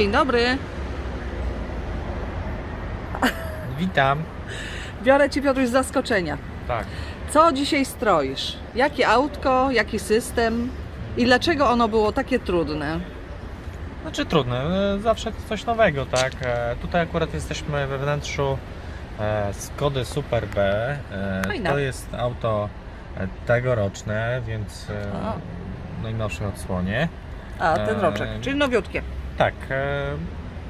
Dzień dobry. Witam. Biorę Cię Piotruś z zaskoczenia. Tak. Co dzisiaj stroisz? Jakie autko, jaki system i dlaczego ono było takie trudne? Znaczy trudne, e, zawsze coś nowego, tak. E, Tutaj akurat jesteśmy we wnętrzu e, Skody Super B. E, Fajne. To jest auto e, tegoroczne, więc e, A. w najnowszej odsłonie. A, ten roczek, czyli nowiutkie. Tak. e,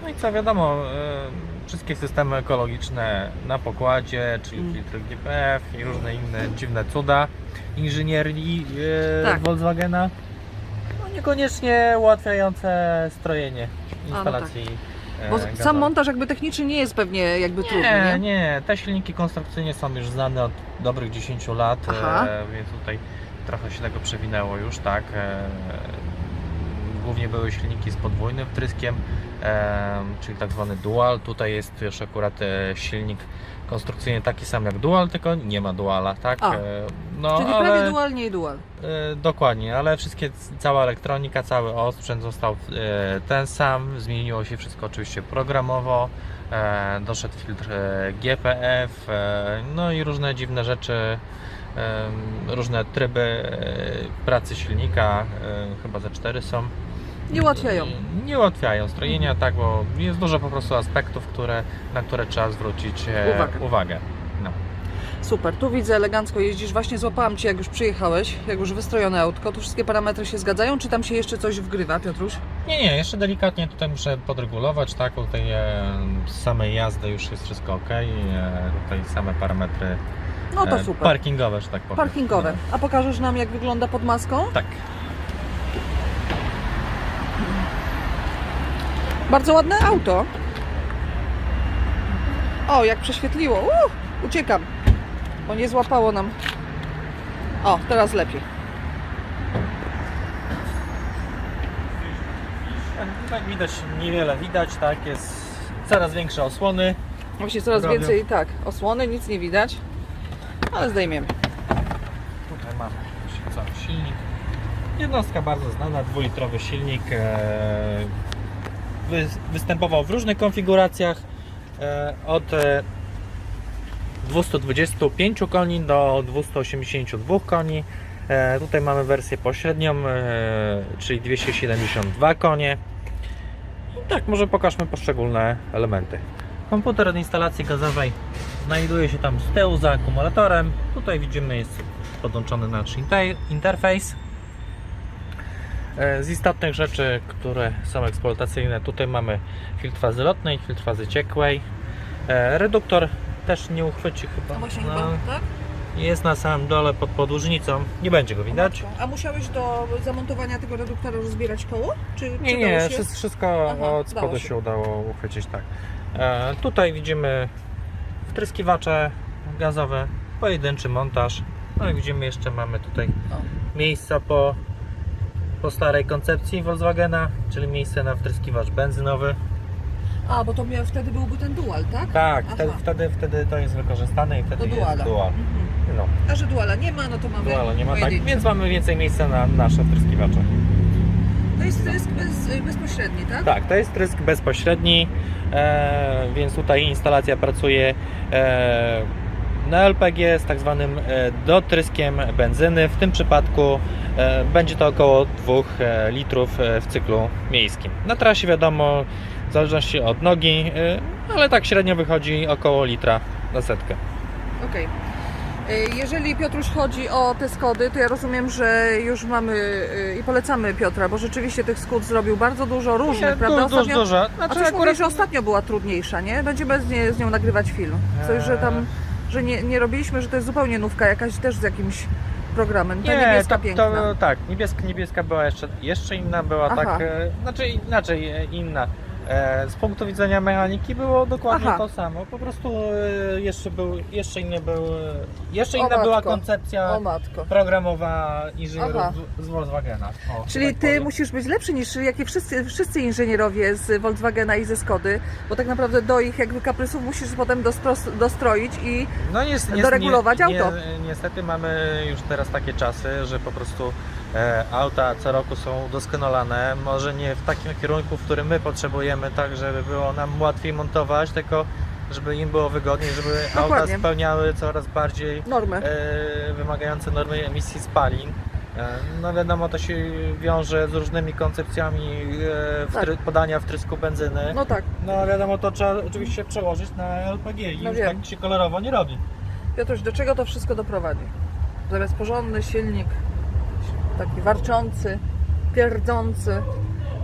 No i co wiadomo, e, wszystkie systemy ekologiczne na pokładzie, czyli Mm. filtry GPF i różne inne dziwne cuda inżynierii e, Tak. Volkswagena. No niekoniecznie ułatwiające strojenie no instalacji. e, Bo sam montaż jakby techniczny nie jest pewnie jakby trudny, Nie, nie? nie, te silniki konstrukcyjnie są już znane od dobrych 10 lat, Aha. więc tutaj trochę się tego przewinęło już, tak. Głównie były silniki z podwójnym wtryskiem, czyli tak zwany dual. Tutaj jest już akurat e, silnik konstrukcyjnie taki sam jak dual, tylko nie ma duala, tak. A. E, no, Czyli ale, prawie dual, nie dual. E, Dokładnie, ale wszystkie, cała elektronika, cały osprzęt został ten sam. Zmieniło się wszystko oczywiście programowo. Doszedł filtr GPF, no i różne dziwne rzeczy, różne tryby pracy silnika, chyba ze cztery są. Nie ułatwiają. Nie ułatwiają strojenia, tak, bo jest dużo po prostu aspektów, które, na które trzeba zwrócić e, Uwagę. uwagę. No. Super, tu widzę elegancko jeździsz. Właśnie złapałam Cię jak już przyjechałeś, jak już wystrojone autko. Tu wszystkie parametry się zgadzają, czy tam się jeszcze coś wgrywa, Piotruś? Nie, nie, jeszcze delikatnie tutaj muszę podregulować, tak, tutaj e, z samej jazdy już jest wszystko ok, e, tutaj same parametry No to e, super. parkingowe, że tak powiem. Parkingowe. A pokażesz nam jak wygląda pod maską? Tak. Bardzo ładne auto. O, jak prześwietliło. Uh, uciekam, bo nie złapało nam. O, teraz lepiej. Tak widać, niewiele widać, tak, jest coraz większe osłony. Właśnie coraz Robią. więcej, tak, osłony, nic nie widać, ale zdejmiemy. Tutaj mamy cały silnik. Jednostka bardzo znana, dwulitrowy silnik. E, występował w różnych konfiguracjach. E, od e, 225 koni do 282 koni. E, tutaj mamy wersję pośrednią, e, czyli 272 konie. I tak, może pokażmy poszczególne elementy. Komputer od instalacji gazowej znajduje się tam z tyłu za akumulatorem. Tutaj widzimy jest podłączony nasz inter- interfejs. E, Z istotnych rzeczy, które są eksploatacyjne, tutaj mamy filtr fazy lotnej, filtr fazy ciekłej. E, Reduktor też nie uchwyci chyba. No właśnie No, chyba, tak? Jest na samym dole pod podłużnicą. Nie będzie go widać. A musiałeś do zamontowania tego reduktora rozbierać koło? Czy, Nie, czy nie, wszystko, wszystko Aha, od spodu się. się udało uchwycić, tak. E, tutaj widzimy wtryskiwacze gazowe, pojedynczy montaż. No i widzimy jeszcze mamy tutaj O. miejsca po, po starej koncepcji Volkswagena, czyli miejsce na wtryskiwacz benzynowy. A, bo to miał, wtedy byłby ten dual, tak? Tak, Aha. wtedy, wtedy, wtedy to jest wykorzystane i wtedy Do jest duala. dual. Mhm. No, A że duala nie ma, no to mamy duala nie ma, tak, więc mamy więcej miejsca na nasze wtryskiwacze. To jest trysk bez, bezpośredni, tak? Tak, to jest trysk bezpośredni, e, więc tutaj instalacja pracuje e, na LPG z tak zwanym e, dotryskiem benzyny. W tym przypadku e, będzie to około 2 e, litrów w cyklu miejskim. Na trasie wiadomo, w zależności od nogi, ale tak średnio wychodzi około litra na setkę. Okej. Y, Jeżeli Piotruś chodzi o te Skody, to ja rozumiem, że już mamy i polecamy Piotra, bo rzeczywiście tych skód zrobił bardzo dużo różnych, prawda? Du, du, dużo. A Znaczy, coś akurat- mówisz, że ostatnio była trudniejsza, nie? Będziemy z, nie, z nią nagrywać film. Coś, że tam, że nie, nie robiliśmy, że to jest zupełnie nówka jakaś też z jakimś programem. Ta niebieska to, piękna. To, tak, niebieska, niebieska była jeszcze, jeszcze inna, była Aha. tak, e, znaczy inaczej e, inna. E, z punktu widzenia mechaniki było dokładnie Aha. to samo. Po prostu e, jeszcze był, jeszcze inny był, e, jeszcze inna była matko. koncepcja O matko. programowa inżynierów z, z Volkswagena. O, Czyli tak ty powiem. musisz być lepszy niż jakie wszyscy, wszyscy inżynierowie z Volkswagena i ze Skody, bo tak naprawdę do ich jakby kaprysów musisz potem dostro- dostroić i no, nies- nies- doregulować nie, auto. Nie, niestety mamy już teraz takie czasy, że po prostu auta co roku są udoskonalane. Może nie w takim kierunku, w którym my potrzebujemy, tak żeby było nam łatwiej montować, tylko żeby im było wygodniej, żeby auta Dokładnie. spełniały coraz bardziej Normy. e, wymagające normy emisji spalin. E, No wiadomo, to się wiąże z różnymi koncepcjami e, wtry- podania wtrysku benzyny. No tak. No wiadomo, to trzeba oczywiście przełożyć na LPG i No już wiem. tak się kolorowo nie robi. Piotruś, do czego to wszystko doprowadzi? Zamiast porządny silnik, taki warczący, pierdzący,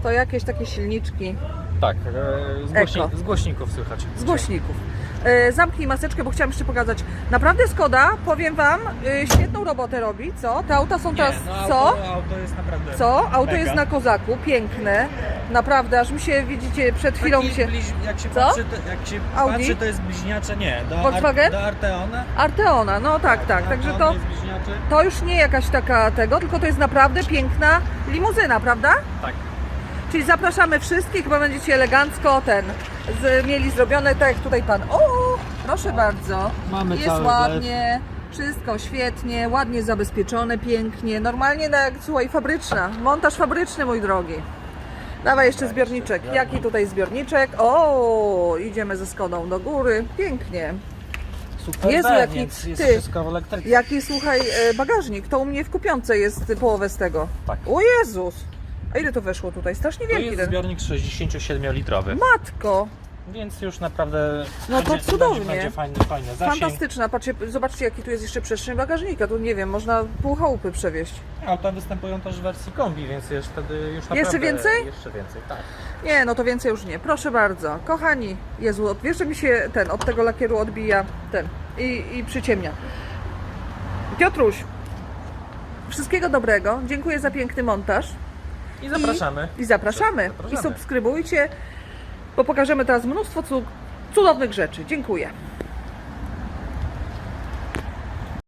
to jakieś takie silniczki Tak, e, z, głośni- Eko. z głośników słychać. z głośników. E, zamknij maseczkę, bo chciałam jeszcze pokazać. Naprawdę Skoda, powiem Wam, e, świetną robotę robi, co? Te auta są teraz, no, co? Auto, auto jest naprawdę... Co? Auto mega. jest na kozaku, piękne. Naprawdę, aż mi się, widzicie, przed chwilą mi Taki się... bliź, jak się Co? patrzy, to, jak się Audi? patrzy, to jest bliźniacze, nie. Do, Volkswagen? do Arteona. Arteona, no tak, tak. Do Także to, to już nie jakaś taka tego, tylko to jest naprawdę piękna limuzyna, prawda? Tak. Czyli zapraszamy wszystkich, chyba będziecie elegancko ten z, mieli zrobione tak jak tutaj pan. O, proszę bardzo. Mamy Jest cały ładnie, wszystko świetnie, ładnie zabezpieczone, pięknie. Normalnie na, słuchaj, fabryczna. Montaż fabryczny, mój drogi. Dawaj jeszcze zbiorniczek. Jaki tutaj zbiorniczek? O, idziemy ze Skodą do góry. Pięknie. Super Jezu, B, jaki więc jest ty. wszystko w elektryce. Jaki, słuchaj, e, bagażnik. To u mnie w kupiące jest połowę z tego. Tak. O Jezus! A ile to weszło tutaj? Strasznie To wielki jest ten. zbiornik 67-litrowy, Matko! więc już naprawdę No to będzie, cudownie. Będzie, będzie fajny, fajny zasięg. Fantastyczna. Patrzcie, zobaczcie, jaki tu jest jeszcze przestrzeń bagażnika. Tu nie wiem, można pół chałupy przewieźć. Auta występują też w wersji kombi, więc jest wtedy już naprawdę... Jeszcze więcej? Jeszcze więcej, tak. Nie, no to więcej już nie. Proszę bardzo. Kochani, Jezu, od- wiesz, że mi się ten od tego lakieru odbija ten i, i przyciemnia. Piotruś, wszystkiego dobrego. Dziękuję za piękny montaż. I zapraszamy. I zapraszamy. Zapraszamy. I subskrybujcie, bo pokażemy teraz mnóstwo cu- cudownych rzeczy. Dziękuję.